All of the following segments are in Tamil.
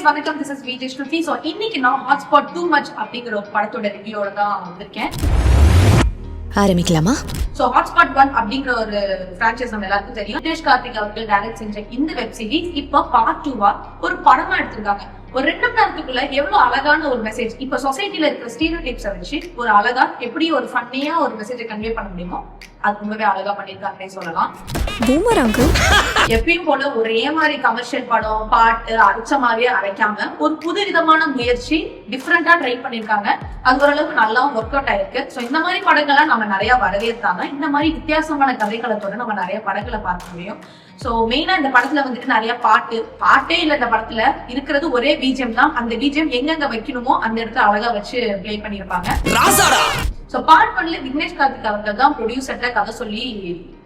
ஃப்ரெண்ட்ஸ் வணக்கம் this is Vijay Shruti so இன்னைக்கு நான் ஹாட்ஸ்பாட் டூ மச் அப்படிங்கிற ஒரு படத்தோட ரிவ்யூவோட தான் வந்திருக்கேன். ஆரம்பிக்கலாமா? ஸோ ஹாட்ஸ்பாட் ஒன் அப்படிங்கிற ஒரு பிரான்ச்சைஸ் நம்ம எல்லாருக்கும் தெரியும். விஜேஷ் கார்த்திக் அவர்கள் டைரக்ட் செஞ்ச இந்த வெப் சீரிஸ் இப்போ பார்ட் டூவா ஒரு படமா எடுத்திருக்காங்க. ஒரு ரெண்டு மணி நேரத்துக்குள்ள எவ்வளவு அழகான ஒரு மெசேஜ் இப்ப சொசைட்டில இருக்கிற ஸ்டீரியோ டைப்ஸை வச்சு ஒரு அழகா எப்படி ஒரு ஃபன்னியா ஒரு மெசேஜை கன்வே பண்ண முடியுமோ அது ரொம்பவே அழகா பண்ணியிருக்காங்கன்னே சொல்லலாம். பூமர் அங்கிள் எப்பயும் போல ஒரே மாதிரி கமர்ஷியல் படம் பாட்டு அரைச்ச மாதிரியே அரைக்காம ஒரு புது விதமான முயற்சி டிஃப்ரெண்டா ட்ரை பண்ணிருக்காங்க அது ஓரளவுக்கு நல்லா ஒர்க் அவுட் ஆயிருக்கு. சோ இந்த மாதிரி படங்கள்லாம் நம்ம நிறைய வரவேற்றாங்க. இந்த மாதிரி வித்தியாசமான கதைகளத்தோட நம்ம நிறைய படங்களை பார்க்க முடியும். சோ மெயினா இந்த படத்துல வந்துட்டு நிறைய பாட்டு பாட்டே இல்ல இந்த படத்துல. இருக்கிறது ஒரே பிஜிஎம் தான். அந்த பிஜிஎம் எங்கெங்க வைக்கணுமோ அந்த இடத்துல அழகா வச்சு ப்ளே பண்ணிருப்பாங்க சோ பார்ட் ஒன்ல விக்னேஷ் கார்த்திக் அவர்கள் தான் ப்ரொடியூசர்ல கதை சொல்லி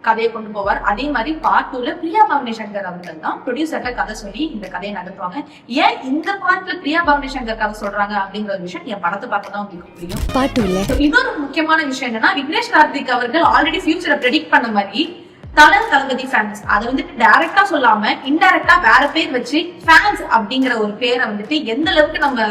கதையை கொண்டு போவார். அதே மாதிரி பார்ட் டூல பிரியா பவனி சங்கர் அவர்கள் தான் ப்ரொடியூசர்ல கதை சொல்லி இந்த கதையை நகர்த்துவாங்க. ஏன் இந்த பார்ட்ல பிரியா பவனி சங்கர் கதை சொல்றாங்க அப்படிங்கிற ஒரு விஷயம் என் படத்தை பார்த்தா தான் உங்களுக்கு புரியும். இல்ல So, இன்னொரு முக்கியமான விஷயம் என்னன்னா விக்னேஷ் கார்த்திக் அவர்கள் ஆல்ரெடி ஃபியூச்சரை ப்ரெடிக்ட் பண்ண மாதிரி தல தளபதி ஃபேன்ஸ் அதை வந்துட்டு டைரக்டா சொல்லாம இன்டைரக்டா வேற பேர் வச்சு ஃபேன்ஸ் அப்படிங்கிற ஒரு பேரை வந்துட்டு எந்த அளவுக்கு நம்ம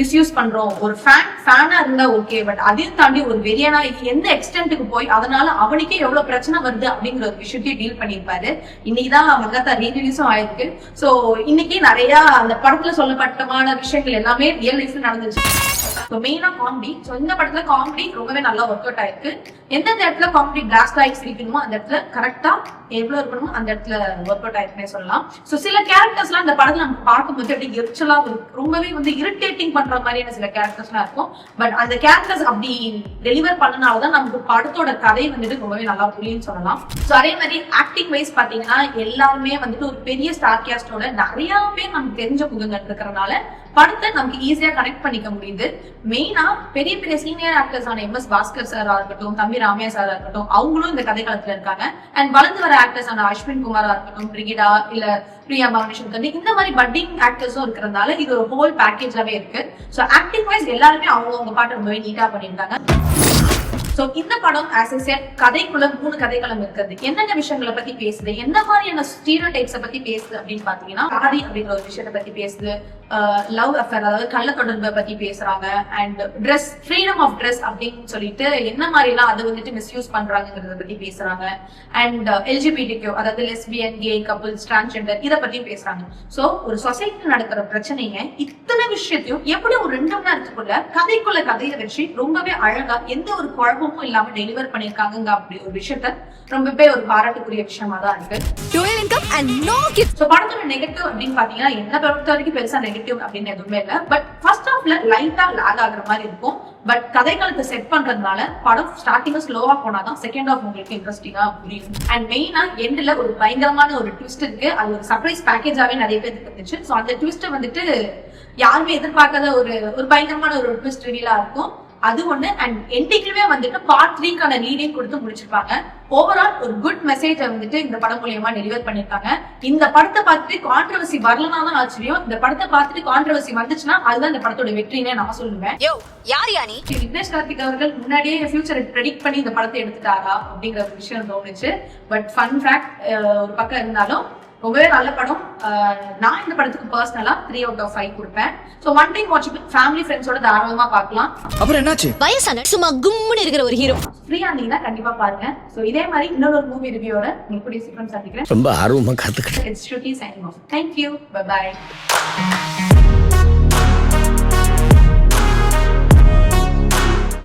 மிஸ்யூஸ் பண்றோம். ஒரு ஃபேன் ஃபேனா இருந்தா ஓகே பட் அதையும் தாண்டி ஒரு வெறியனா எந்த எக்ஸ்டென்ட்டுக்கு போய் அதனால அவனுக்கே எவ்வளவு பிரச்சனை வருது அப்படிங்கிற ஒரு விஷயத்தையும் டீல் பண்ணியிருப்பாரு. இன்னைக்குதான் மகத்தா ரீரிலீஸும் ஆயிருக்கு. சோ இன்னைக்கு நிறைய அந்த படத்துல சொல்லப்பட்டமான விஷயங்கள் எல்லாமே ரியல் லைஃப்ல நடந்துச்சு. மெயினா காமெடி ஸோ இந்த படத்துல காமெடி ரொம்பவே நல்லா ஒர்க் அவுட் ஆயிருக்கு. எந்தெந்த இடத்துல காமெடி பிளாஸ்ட் ஆகி சிரிக்கணுமோ அந்த இடத்துல கரெக்டா எவ்வளவு இருக்கணுமோ அந்த இடத்துல ஒர்க் அவுட் ஆயிருக்குன்னே சொல்லலாம். ஸோ சில கேரக்டர்ஸ்லாம் இந்த படத்துல நம்ம பார்க்கும்போது அப்படியே எரிச்சலா ரொம்பவே வந்து இரிட்டேட்டிங் பண்ற மாதிரியான சில கேரக்டர்ஸ்லாம் இருக்கும். பட் அந்த கேரக்டர்ஸ் அப்படி டெலிவர் பண்ணனாலதான் நமக்கு படத்தோட கதை வந்துட்டு ரொம்பவே நல்லா புரியும்னு சொல்லலாம். ஸோ அதே மாதிரி ஆக்டிங் வைஸ் பாத்தீங்கன்னா எல்லாருமே வந்துட்டு ஒரு பெரிய ஸ்டார் கேஸ்டோட நிறைய பேர் நமக்கு தெரிஞ்ச புகங்கள் இருக்கிறதுனால படத்தை நமக்கு ஈஸியா கனெக்ட் பண்ணிக்க முடியுது. மெயினா பெரிய பெரிய சீனியர் ஆக்டர்ஸ் ஆன எம் எஸ் பாஸ்கர் சாரா இருக்கட்டும் தம்பி ராமையா சாரா இருக்கட்டும் அவங்களும் இந்த கதைக்களத்துல இருக்காங்க. அண்ட் வளர்ந்து வர ஆக்டர்ஸ் ஆன அஸ்வின் குமாரா இருக்கட்டும் பிரிகிடா இல்ல பிரியா பவானி சங்கர் இந்த மாதிரி பட்டிங் ஆக்டர்ஸும் இருக்கிறதுனால இது ஒரு ஹோல் பேக்கேஜாவே இருக்கு. ஸோ ஆக்டிங் வைஸ் எல்லாருமே அவங்கவுங்க பாட்டு ரொம்பவே நீட்டா பண்ணியிருந்தாங்க. சோ இந்த படம் ஆஸ் செட் கதைக்குள்ள மூணு கதைக்களம் இருக்குது. என்னென்ன விஷயங்களை பத்தி பேசுது? எந்த மாதிரியான ஸ்டீரோ டைப்ஸை பத்தி பேசுது அப்படின்னு பாத்தீங்கன்னா ஆதி அப்படிங்கிற ஒரு விஷயத்தை பத்தி பேசுது. லவ் அஃபேர் அதாவது கள்ள தொடர்பை பத்தி பேசுறாங்க. And dress freedom of dress அப்படின்னு சொல்லிட்டு என்ன மாதிரி எல்லாம் அதை வந்துட்டு மிஸ்யூஸ் பண்றாங்கிறத பத்தி பேசுறாங்க. அண்ட் எல்ஜிபிடிக்யூ அதாவது லெஸ்பியன் கே கப்புள்ஸ் டிரான்ஸ்ஜெண்டர் இதை பத்தி பேசுறாங்க. சோ ஒரு சொசைட்டி நடக்கிற பிரச்சனையை இத்தனை விஷயத்தையும் எப்படி ஒரு ரெண்டு மணி நேரத்துக்குள்ள கதைக்குள்ள கதையை வச்சு ரொம்பவே அழகா எந்த ஒரு குழப்பமும் இல்லாம டெலிவர் பண்ணிருக்காங்க அப்படி ஒரு விஷயத்த ரொம்பவே ஒரு பாராட்டுக்குரிய விஷயமா தான் இருக்கு. அண்ட் சோ படத்தோட நெகட்டிவ் அப்படின்னு பாத்தீங்கன்னா என்ன பொறுத்த வரைக்கும் பெருசா நெகட்டிவ் அப்படின்னு எதுவுமே இல்ல. பட் ஃபர்ஸ்ட் ஹாஃப்ல லைட்டா லாக் ஆகுற மாதிரி இருக்கும். பட் கதைக்களத்தை செட் பண்றதுனால படம் ஸ்டார்டிங்ல ஸ்லோவா போனாதான் செகண்ட் ஹாஃப் உங்களுக்கு இன்ட்ரெஸ்டிங்கா புரியும். அண்ட் மெயினா எண்ட்ல ஒரு பயங்கரமான ஒரு ட்விஸ்ட் இருக்கு. அது ஒரு சர்ப்ரைஸ் பேக்கேஜாவே நிறைய பேருக்கு இருந்துச்சு சோ அந்த ட்விஸ்ட் வந்துட்டு யாருமே எதிர்பார்க்காத ஒரு ஒரு பயங்கரமான ஒரு ட்விஸ்ட் ரிவீலா இருக்கும். அது ஒண்ணு அண்ட் எண்டிங்லுமே வந்துட்டு பார்ட் த்ரீக்கான லீடிங் கொடுத்து முடிச்சிருப்பாங்க. ஓவரால் ஒரு குட் மெசேஜை வந்துட்டு இந்த படம் மூலியமா டெலிவர் பண்ணிருக்காங்க இந்த படத்தை பார்த்துட்டு கான்ட்ரவர்சி வரலனா தான் ஆச்சரியம். இந்த படத்தை பார்த்துட்டு கான்ட்ரவர்சி வந்துச்சுன்னா அதுதான் இந்த படத்தோட வெற்றினே நான் சொல்லுவேன். யோ யார் யானி? விக்னேஷ் கார்த்திக் அவர்கள் முன்னாடியே ஃபியூச்சரை ப்ரெடிக்ட் பண்ணி இந்த படத்தை எடுத்துட்டாரா அப்படிங்கிற ஒரு விஷயம் தோணுச்சு. பட் ஃபன் ஃபேக்ட் ஒரு பக்கம் இருந்தாலும் ரொம்பவே நல்ல படம். நான் இந்த படத்துக்கு பர்சனலா த்ரீ அவுட் ஆஃப் ஃபைவ் கொடுப்பேன். So one time watch family ஃப்ரெண்ட்ஸோட தாராளமா பார்க்கலாம். அப்புறம் என்னாச்சு? வயசான சும்மா கும்முன்னு இருக்கிற ஒரு ஹீரோ ஃப்ரீயா இருந்தீங்கன்னா கண்டிப்பா பாருங்க. ஸோ இதே மாதிரி இன்னொரு மூவி ரிவ்யூவோட உங்களுக்கு கூடிய சீக்கிரம் சந்திக்கிறேன். ரொம்ப ஆர்வமா கத்துக்கிட்டேன். It's Shruti signing off thank you bye